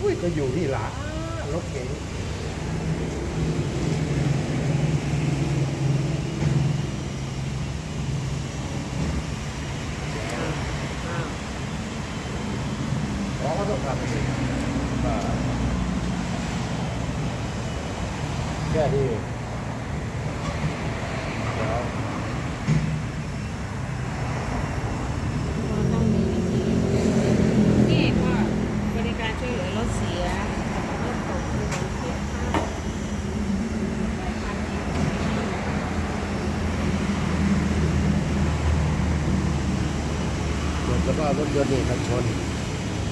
อุ้ยก็อยู่ที่หลานรถเก๋งอ้าวเพราะเขาต้องทำเองแค่นี้แล้ว ก็ต้องมีวิธีนี่ก็บริการช่วยเหลือรถเสียรถตกรถเสียค่าหลายพันเอง รถ แล้วก็รถยนต์นี่กันชน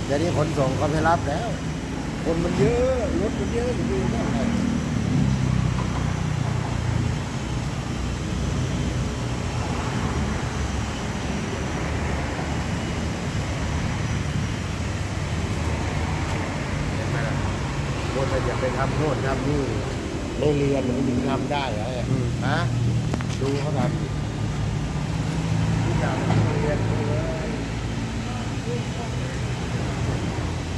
เดี๋ยวนี้ขนส่งเขาไม่รับแล้ว คนมันเยอะรถมันเยอะจะดูได้ไงเห็นไหมล่ะคนมันจะไปทำโน่นทำนี่ในเรือนมันถึงทำได้เหรอฮะดูเขาทำดิทุกอย่างมันเรียนดูเลย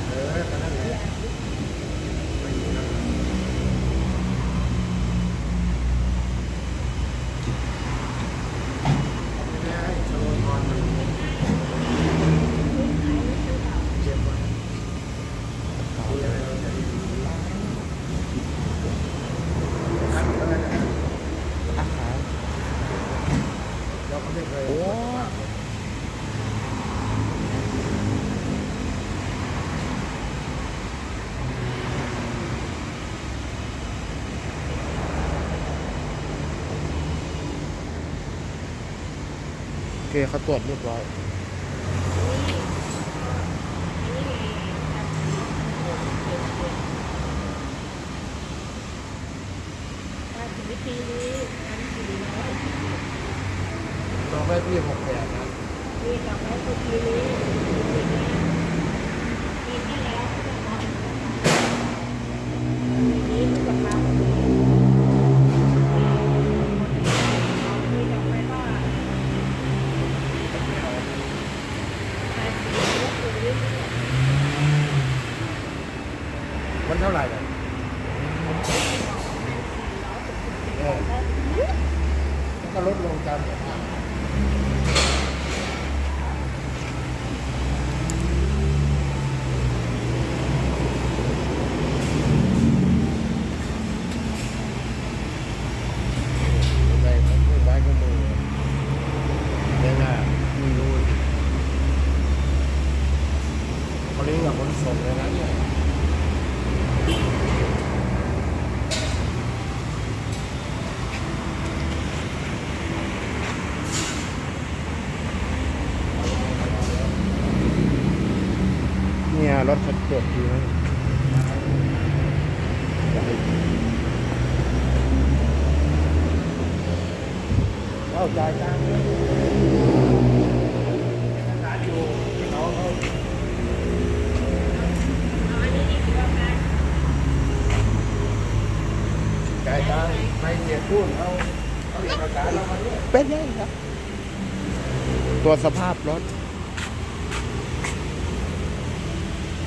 เออตอนนั้นแหละไม่อยู่นั่นแหละเอาไปเลยโชว์ก่อนมันเก็บไว้มีอะไรเราจะได้ดูครับเท่านั้นนะเราก็ ไม่เคยโอ้โอเคเขาตรวจเรียบร้อยว่า น้อันสี่ร้อยเราไม่พี่หกแปดนะปีต่อไปคือปีนี้ปีที่แล้วก็จะทำปีนี้ก็จะทำปีต่อไปก็ภาษีลดลงเรื่อยมันเท่าไหร่เนี่ยเออมันก็ลดลงตามสภาพยังไงมันไม่ไว้ก็มือเนี่ยนะดูดิเขาเรียกว่าขน ส่งเลยนะเนี่ยเนี่ยรถเขาตรวจดีนะอยากให้เข้าใจายตังค์เลยขายอยู่ที่น้องเขา ๆเอาอันนี้ดีกว่ากัน จ่ายตังค์ไม่ เสียพูดเขาเขาเอกสารเรามาด้วยเป็นไงครับ ตัวสภาพรถ